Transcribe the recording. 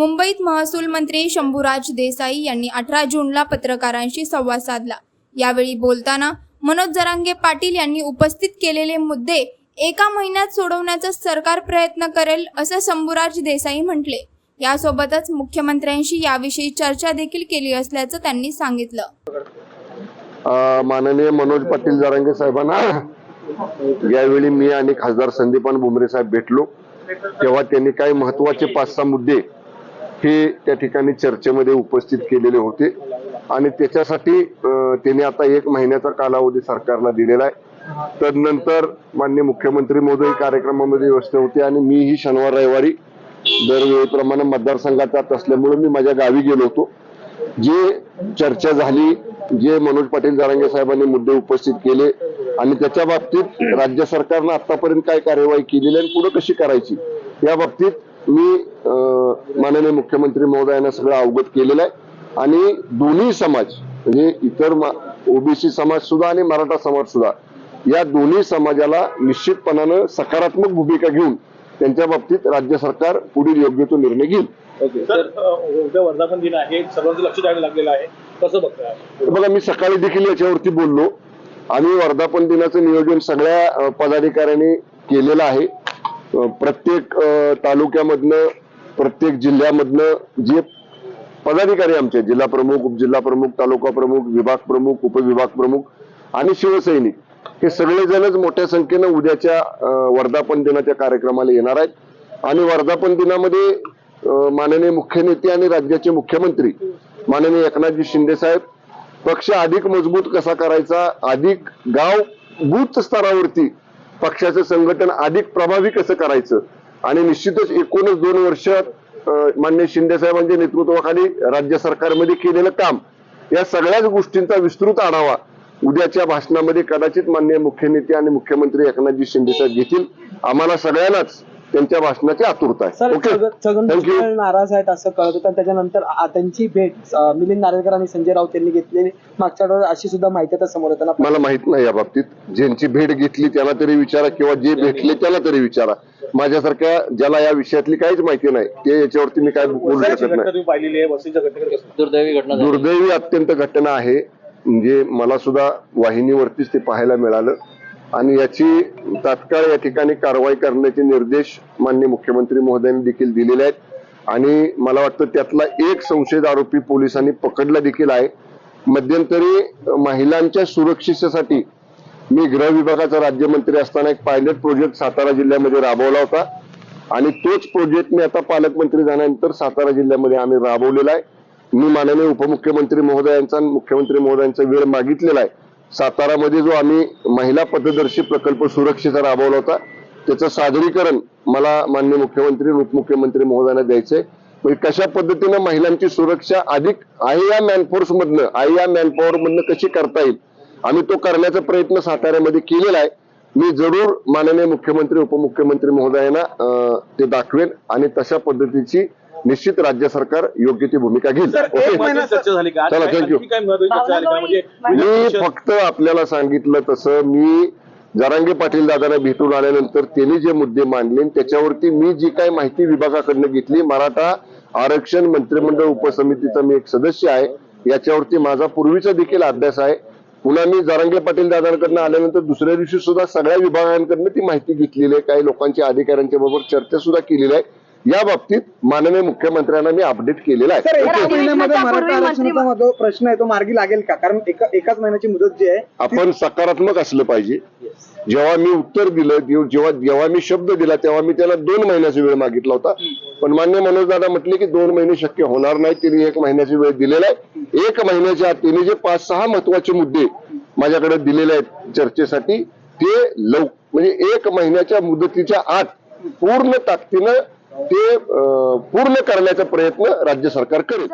मुंबईत महसूल मंत्री शंभूराज देसाई यांनी अठरा जूनला पत्रकारांशी संवाद साधला. यावेळी बोलताना मनोज जरांगे पाटील यांनी उपस्थित केलेले मुद्दे एका महिन्यात सोडवण्याचा सरकार प्रयत्न करेल असं शंभूराज देसाई म्हटले. यासोबतच मुख्यमंत्र्यांशी याविषयी चर्चा देखील केली असल्याचं त्यांनी सांगितलं. माननीय मनोज पाटील जरांगे साहेबांना यावेळी मी आणि खासदार संदीपान भुमरे साहेब भेटलो. तेव्हा त्यांनी काही महत्त्वाचे पाच सहा मुद्दे हे त्या ठिकाणी चर्चेमध्ये उपस्थित केलेले होते. आणि त्याच्यासाठी त्यांनी आता एक महिन्याचा कालावधी सरकारला दिलेला आहे. तदनंतर माननीय मुख्यमंत्री मोदी कार्यक्रमामध्ये व्यस्त होते आणि मीही शनिवार रविवारी दरवेळीप्रमाणे मतदारसंघात जात असल्यामुळे मी माझ्या गावी गेलो होतो. जे चर्चा झाली जे मनोज पाटील जरांगे साहेबांनी मुद्दे उपस्थित केले आणि त्याच्या बाबतीत राज्य सरकारनं आतापर्यंत काय कार्यवाही केलेली आहे आणि पुढे कशी करायची या बाबतीत मी माननीय मुख्यमंत्री महोदयांना सगळं अवगत केलेलं आहे. आणि दोन्ही समाज म्हणजे इतर ओबीसी समाज सुद्धा आणि मराठा समाज सुद्धा या दोन्ही समाजाला निश्चितपणानं सकारात्मक भूमिका घेऊन त्यांच्या बाबतीत राज्य सरकार पुढील योग्य तो निर्णय घेईल. उद्या वर्धापन दिन आहे सर्वांचं लक्ष द्यायला लागलेलं आहे. कसं बघा मी सकाळी देखील याच्यावरती बोललो. आम्ही वर्धापन दिनाचं नियोजन सगळ्या पदाधिकाऱ्यांनी केलेलं आहे. प्रत्येक तालुक्यामधनं प्रत्येक जिल्ह्यामधनं जे पदाधिकारी आमचे जिल्हा प्रमुख उपजिल्हा प्रमुख तालुका प्रमुख विभाग प्रमुख उपविभाग प्रमुख आणि शिवसैनिक हे सगळेजणच मोठ्या संख्येनं उद्याच्या वर्धापन दिनाच्या कार्यक्रमाला येणार आहेत. आणि वर्धापन दिनामध्ये माननीय मुख्य नेते आणि राज्याचे मुख्यमंत्री माननीय एकनाथजी शिंदे साहेब पक्ष अधिक मजबूत कसा करायचा अधिक गाव बूथ स्तरावरती पक्षाचं संघटन अधिक प्रभावी कसं करायचं? आणि निश्चितच एकूणच दोन वर्ष मान्य माननीय शिंदे साहेबांच्या नेतृत्वाखाली राज्य सरकारमध्ये केलेलं काम या सगळ्याच गोष्टींचा विस्तृत आढावा उद्याच्या भाषणामध्ये कदाचित माननीय मुख्य नेते आणि मुख्यमंत्री एकनाथजी शिंदे साहेब घेतील. आम्हाला सगळ्यांनाच त्यांच्या भाषणाची आतुरता सर आहे ओके छगन- भुजबळ नाराज आहेत असं कळत होतं. त्याच्यानंतर आ- त्यांची भेट अं, मिलिंद नार्वेकर आणि संजय राऊत यांनी घेतलेली. मागच्या आठवड्यात अशी सुद्धा माहिती आता समोर येताना मला माहीत नाही या बाबतीत. ज्यांची भेट घेतली त्याला तरी विचारा किंवा जे भेटले त्याला तरी विचारा. माझ्यासारख्या ज्याला या विषयातली काहीच माहिती नाही ते याच्यावरती मी काय बोलू शकत नाही. तुम्ही पाहिलेली आहे वसईच्या घटनेकडे कसं दुर्दैवी घटना झाली. दुर्दैवी अत्यंत घटना आहे. म्हणजे मला सुद्धा वाहिनीवरतीच ते पाहायला मिळालं. आणि याची तात्काळ या ठिकाणी कारवाई करण्याचे निर्देश माननीय मुख्यमंत्री महोदयांनी देखील दिलेले आहेत. आणि मला वाटतं त्यातला एक संशयित आरोपी पोलिसांनी पकडला देखील आहे. मध्यंतरी महिलांच्या सुरक्षितेसाठी मी गृह विभागाचा राज्यमंत्री असताना एक पायलट प्रोजेक्ट सातारा जिल्ह्यामध्ये राबवला होता. आणि तोच प्रोजेक्ट मी आता पालकमंत्री झाल्यानंतर सातारा जिल्ह्यामध्ये आम्ही राबवलेला आहे. मी माननीय उपमुख्यमंत्री महोदयांचा आणि मुख्यमंत्री महोदयांचा वेळ मागितलेला आहे. सातारामध्ये जो आम्ही महिला पथदर्शी प्रकल्प सुरक्षेचा राबवला होता त्याचं सादरीकरण मला माननीय मुख्यमंत्री उपमुख्यमंत्री महोदयांना द्यायचंय. म्हणजे कशा पद्धतीनं महिलांची सुरक्षा अधिक आहे या मॅनफोर्स मधनं आहे या मॅनपॉवर मधनं कशी करता येईल? आम्ही तो करण्याचा प्रयत्न साताऱ्यामध्ये केलेला आहे. मी जरूर माननीय मुख्यमंत्री उपमुख्यमंत्री महोदयांना ते दाखवेन आणि तशा पद्धतीची निश्चित राज्य सरकार योग्य ती भूमिका घेईल. चला, काय- thank you. आणखी काय महत्वाची चर्चा झाली का? म्हणजे मी फक्त आपल्याला सांगितलं तसं मी जरांगे पाटील दादांना भेटून आल्यानंतर त्यांनी जे मुद्दे मांडले त्याच्यावरती मी जी काही माहिती विभागाकडनं घेतली मराठा आरक्षण मंत्रिमंडळ उपसमितीचा मी एक सदस्य आहे याच्यावरती माझा पूर्वीचा देखील अभ्यास आहे. पुन्हा मी जरांगे पाटील दादांकडनं आल्यानंतर दुसऱ्या दिवशी सुद्धा सगळ्या विभागांकडनं ती माहिती घेतलेली आहे. काही लोकांच्या अधिकाऱ्यांच्या बरोबर चर्चा सुद्धा केलेली आहे. या बाबतीत माननीय मुख्यमंत्र्यांना मी अपडेट केलेला सर आहे एका ओके. महिन्यामध्ये मराठा पूर्वी आरक्षणाचा मंत्री- जो प्रश्न आहे तो मार्गी लागेल का? कारण एका एकाच महिन्याची मुदत जी आहे आपण सकारात्मक असलं पाहिजे. जेव्हा मी उत्तर दिलं जेव्हा जेव्हा जेव्हा मी शब्द दिला तेव्हा मी त्याला दोन महिन्याचा वेळ मागितला होता. पण मान्य मनोज दादा म्हटले की दोन महिने शक्य होणार नाही त्यांनी एक महिन्याची वेळ दिलेला आहे. एक महिन्याच्या आत त्यांनी जे पाच सहा महत्त्वाचे मुद्दे माझ्याकडे दिलेले आहेत चर्चेसाठी ते लव म्हणजे एक महिन्याच्या मुदतीच्या आत पूर्ण ताकदीनं ते पूर्ण करण्याचा प्रयत्न राज्य सरकार करेल.